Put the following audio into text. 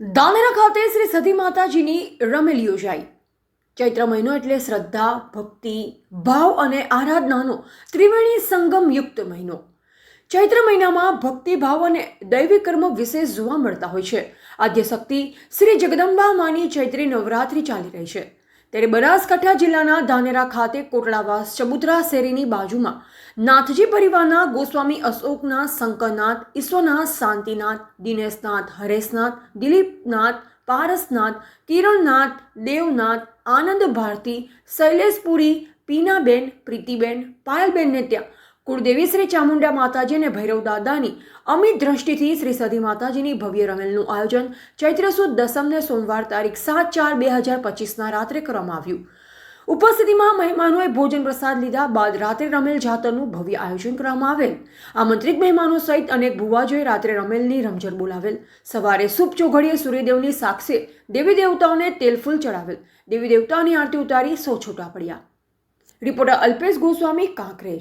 દાનેરા ખાતે શ્રી સતી માતાજીની રમેલ યોજાઈ. ચૈત્ર મહિનો એટલે શ્રદ્ધા, ભક્તિ, ભાવ અને આરાધનાનો ત્રિવેણી સંગમ યુક્ત મહિનો. ચૈત્ર મહિનામાં ભક્તિ, ભાવ અને દૈવિક કર્મ વિશેષ જોવા મળતા હોય છે. આદ્ય શક્તિ શ્રી જગદંબા માની ચૈત્રી નવરાત્રિ ચાલી રહી છે. ત્યારે બનાસકાંઠા જિલ્લાના ધાનેરા ખાતે કોટડાવાસ ચબુતરા શેરીની બાજુમાં નાથજી પરિવારના ગોસ્વામી અશોકનાથ શંકરનાથ, ઈશ્વરનાથ, શાંતિનાથ, દિનેશનાથ, હરેશનાથ, દિલીપનાથ, પારસનાથ, કિરણનાથ, દેવનાથ, આનંદ ભારતી, શૈલેષપુરી, પીનાબેન, પ્રીતિબેન, પાયલબેનને ત્યાં કુળદેવી શ્રી ચામુંડા માતાજી અને ભૈરવ દાદાની અમિત દ્રષ્ટિથી શ્રી સધી માતાજીની ભવ્ય રમેલનું આયોજન ચૈત્ર સુદ દસમને સોમવાર તારીખ સાત ચાર બે હજાર પચીસના રાત્રે કરવામાં આવ્યું. ઉપસ્થિતિમાં મહેમાનોએ ભોજન પ્રસાદ લીધા બાદ રાત્રે રમેલ જાતરનું ભવ્ય આયોજન કરવામાં આવેલ. આમંત્રિત મહેમાનો સહિત અનેક ભુવાજોએ રાત્રે રમેલની રમઝટ બોલાવેલ. સવારે શુભ ચોઘડીએ સૂર્યદેવની સાક્ષે દેવી દેવતાઓને તેલફૂલ ચડાવેલ. દેવી દેવતાઓની આરતી ઉતારી સૌ છૂટા પડ્યા. રિપોર્ટર અલ્પેશ ગોસ્વામી, કાંકરેજ.